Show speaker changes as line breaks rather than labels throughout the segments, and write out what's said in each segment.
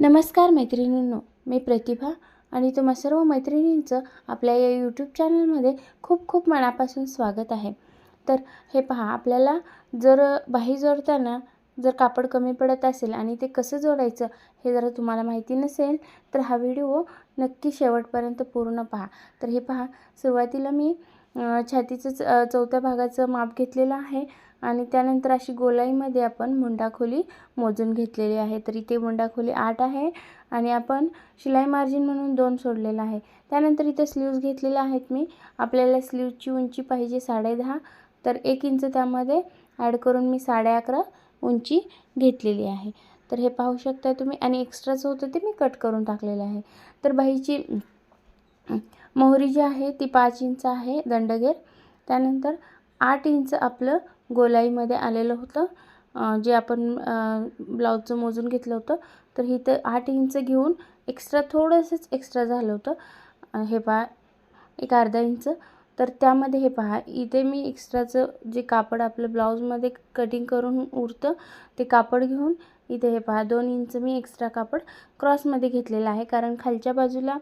नमस्कार मैत्रिणींनो मी प्रतिभा आणि तुम्हा सर्व मैत्रिणींचं आपल्या या यूट्यूब चॅनलमध्ये खूप खूप मनापासून स्वागत आहे. तर हे पहा आपल्याला जर बाही जोडताना जर कापड कमी पडत असेल आणि ते कसं जोडायचं हे जर तुम्हाला माहिती नसेल तर हा व्हिडिओ नक्की शेवटपर्यंत पूर्ण पहा. तर हे पहा सुरुवातीला मी छातीचं च- चौथ्या भागाचं माप घेतलेलं आहे. आणि त्यानंतर अशी गोलाईमध्ये आपण मुंडाखोली मोजून घेतलेली आहे. तर इथे मुंडाखोली आठ आहे आणि आपण शिलाई मार्जिन म्हणून दोन सोडलेलं आहे. त्यानंतर इथे स्लीव्ज घेतलेले आहेत मी. आपल्याला स्लीवची उंची पाहिजे साडेदहा तर एक इंच त्यामध्ये ॲड करून मी साडे अकरा उंची घेतलेली आहे. तर हे पाहू शकता तुम्ही. आणि एक्स्ट्राचं होतं ते मी कट करून टाकलेलं आहे. तर बाईची मोहरी जी आहे ती पाच इंच आहे दंडगेर त्यानंतर आठ इंच आपलं गोलाईमध्ये आलेलं होतं. जे आपण ब्लाऊजचं मोजून घेतलं होतं. तर इथं आठ इंच घेऊन एक्स्ट्रा थोडंसंच एक्स्ट्रा झालं होतं. हे पहा एक अर्धा इंच. तर त्यामध्ये हे पहा इथे मी एक्स्ट्राचं जे कापड आपलं ब्लाऊजमध्ये कटिंग करून उरतं ते कापड घेऊन इथे हे पहा दोन इंच मी एक्स्ट्रा कापड क्रॉसमध्ये घेतलेलं आहे. कारण खालच्या बाजूला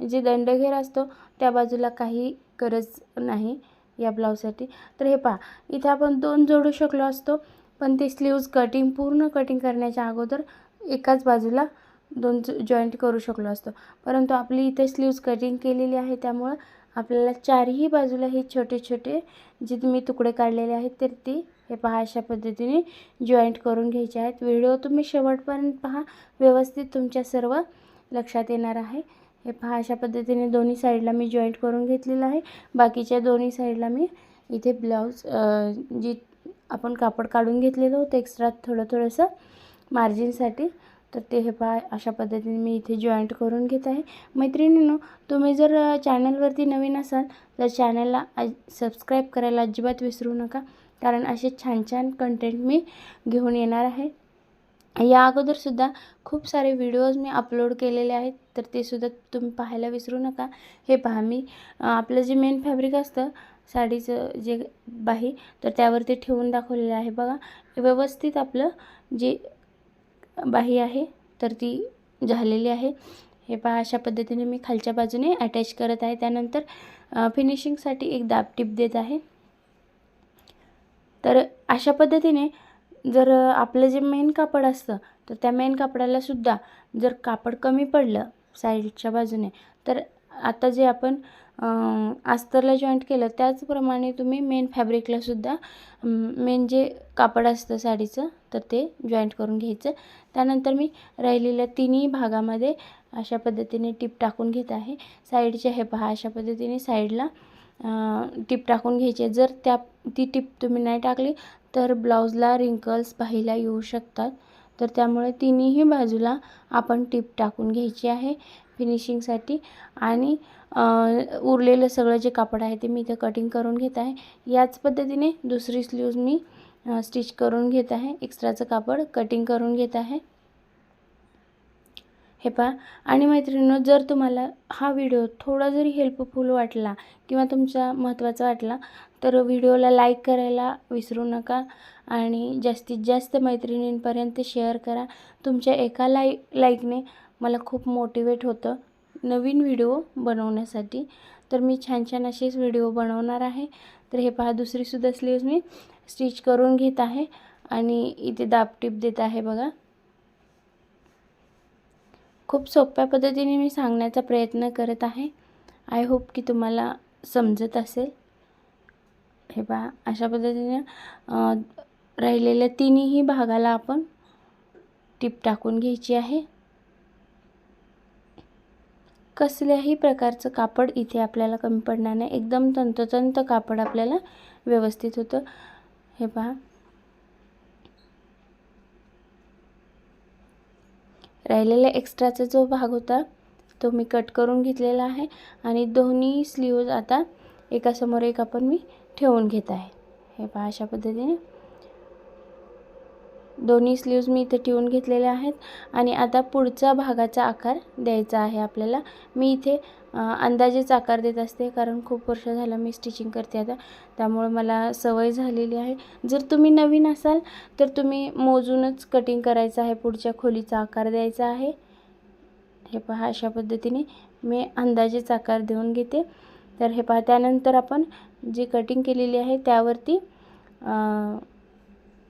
जे दंडघेर असतो त्या बाजूला काही गरज नाही. या ब्लाऊजसाठी. तर हे पहा इथे आपण दोन जोडू शकलो असतो पण ते स्लीव्ज कटिंग पूर्ण कटिंग करण्याच्या अगोदर एकाच बाजूला दोन जॉईंट करू शकलो असतो. परंतु आपली इथे स्लीव्ज कटिंग केलेली आहे त्यामुळं आपल्याला चारही बाजूला हे छोटे छोटे जे तुम्ही तुकडे काढलेले आहेत तर ते हे पहा अशा पद्धतीने जॉईंट करून घ्यायचे आहेत. व्हिडिओ तुम्ही शेवटपर्यंत पहा व्यवस्थित तुमच्या सर्व लक्षात येणार आहे. हे पहा अशा पद्धतीने दोन्ही साईडला मी जॉईंट करून घेतलेलं आहे. बाकीच्या दोन्ही साईडला मी इथे ब्लाऊज जी आपण कापड काढून घेतलेलं होतं एक्स्ट्रा थोडं थोडंसं मार्जिनसाठी तर ते हे पहा अशा पद्धतीने मी इथे जॉईंट करून घेत आहे. मैत्रिणींनो तुम्ही जर चॅनलवरती नवीन असाल तर चॅनलला सबस्क्राईब करायला अजिबात विसरू नका कारण असे छान छान कंटेंट मी घेऊन येणार आहे. या अगोदरसुद्धा खूप सारे व्हिडिओज मी अपलोड केलेले आहेत. तर ते सुद्धा तुम्ही पाहायला विसरू नका. हे पहा मी आपलं जे मेन फॅब्रिक असतं साडीचं जे बाही तर त्यावरती ठेवून दाखवलेलं आहे बघा. व्यवस्थित आपलं जे बाही आहे तर ती झालेली आहे. हे पहा अशा पद्धतीने मी खालच्या बाजूने अटॅच करत आहे. त्यानंतर फिनिशिंगसाठी एक दाब टिप देत आहे. तर अशा पद्धतीने जर आपलं जे मेन कापड असतं तर त्या मेन कापडाला सुद्धा जर कापड कमी पडलं साईडच्या बाजूने तर आता जे आपण अस्तरला जॉईंट केलं त्याचप्रमाणे तुम्ही मेन फॅब्रिकला सुद्धा मेन जे कापड असतं साडीचं तर ते जॉईंट करून घ्यायचं. त्यानंतर मी राहिलेल्या तिन्ही भागामध्ये अशा पद्धतीने टिप टाकून घेत आहे. साईडचे हे पहा अशा पद्धतीने साईडला टिप टाकून घ्यायची आहे. जर त्या ती टिप तुम्ही नाही टाकली तर ब्लाऊजला रिंकल्स पाहायला येऊ शकतात. तर त्यामुळे तिन्ही बाजूला आपण टिप टाकून घ्यायची आहे फिनिशिंगसाठी आणि उरलेलं सगळं जे कापड आहे ते मी इथं कटिंग करून घेत आहे. याच पद्धतीने दुसरी स्लीव्ज मी स्टिच करून घेत आहे. एक्स्ट्राचं कापड कटिंग करून घेत आहे. हे पहा. आणि मैत्रिणींनो जर तुम्हाला हा व्हिडिओ थोडा जरी हेल्पफुल वाटला किंवा तुमचा महत्त्वाचा वाटला तर व्हिडिओला लाईक करायला विसरू नका आणि जास्तीत जास्त मैत्रिणींपर्यंत शेअर करा. तुमच्या एका लाई लाईकने मला खूप मोटिवेट होतं नवीन व्हिडिओ बनवण्यासाठी. तर मी छान छान असेच व्हिडिओ बनवणार आहे. तर हे पहा दुसरीसुद्धा स्लीव्ज मी स्टिच करून घेत आहे आणि इथे दाबटीप देत आहे बघा. खूप सोप्या पद्धतीने मी सांगण्याचा प्रयत्न करत आहे. आय होप की तुम्हाला समजत असेल. हे पहा अशा पद्धतीने राहिलेल्या तिन्ही भागाला आपण टीप टाकून घ्यायची आहे. कसल्याही प्रकारचं कापड इथे आपल्याला कमी पडणार नाही. एकदम तंतोतंत कापड आपल्याला व्यवस्थित होतं. हे पहा राहिलेला एक्स्ट्राचा जो भाग होता तो मी कट करून घेतलेला आहे आणि दोन्ही स्लीव्ज आता एकासमोर एक आपण मी ठेवून घेत आहे. हे पहा अशा पद्धतीने. दोन्ही स्लीव्ज मी इथे ठेवून घेतलेले आहेत. आणि आता पुढचा भागाचा आकार द्यायचा आहे आपल्याला. मी इथे अंदाजेच आकार देत असते कारण खूप वर्ष झालं मी स्टिचिंग करते आता. त्यामुळे मला सवय झालेली आहे. जर तुम्ही नवीन असाल तर तुम्ही मोजूनच कटिंग करायचं आहे. पुढच्या खोलीचा आकार द्यायचा आहे. हे पहा अशा पद्धतीने मी अंदाजेच आकार देऊन घेते. तर हे पहा त्यानंतर आपण जी कटिंग केलेली आहे त्यावरती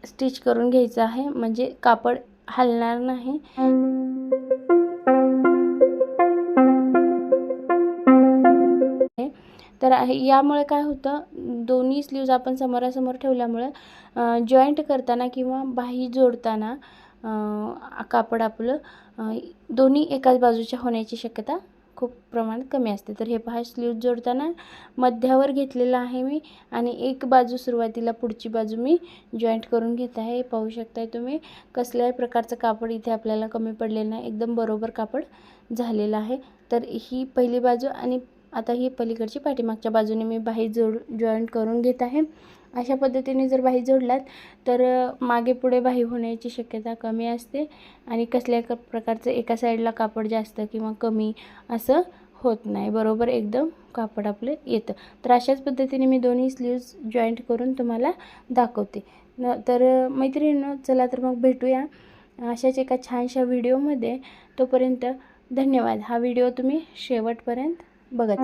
स्टिच करून घ्यायचं आहे म्हणजे कापड हलणार नाही. तर आहे यामुळे काय होतं दोन्ही स्लीव्ज आपण समोरासमोर ठेवल्यामुळे जॉईंट करताना किंवा बाही जोडताना कापड आपलं दोन्ही एकाच बाजूच्या होण्याची शक्यता खूप प्रमाणात कमी असते. तर हे पहा स्लीव जोडताना मध्यावर घेतलेलं आहे मी आणि एक बाजू सुरुवातीला पुढची बाजू मी जॉईंट करून घेत आहे. पाहू शकताय तुम्ही कसल्याही प्रकारचं कापड इथे आपल्याला कमी पडलेलं नाही. एकदम बरोबर कापड झालेलं आहे. तर ही पहिली बाजू आणि आता ही पलीकडची पाठीमागच्या बाजूने मी बाही जोड जॉईंट करून घेत आहे. अशा पद्धतीने जर बाही जोडलात तर मागे पुढे बाही होण्याची शक्यता कमी असते आणि कसल्या क प्रकारचं एका साईडला कापड जास्त किंवा कमी असं होत नाही. बरोबर एकदम कापड आपलं येतं. तर अशाच पद्धतीने मी दोन्ही स्लीव्ज जॉईंट करून तुम्हाला दाखवते. न तर मैत्रिणीनं चला तर मग भेटूया अशाच एका छानशा व्हिडिओमध्ये. तोपर्यंत धन्यवाद. हा व्हिडिओ तुम्ही शेवटपर्यंत बघत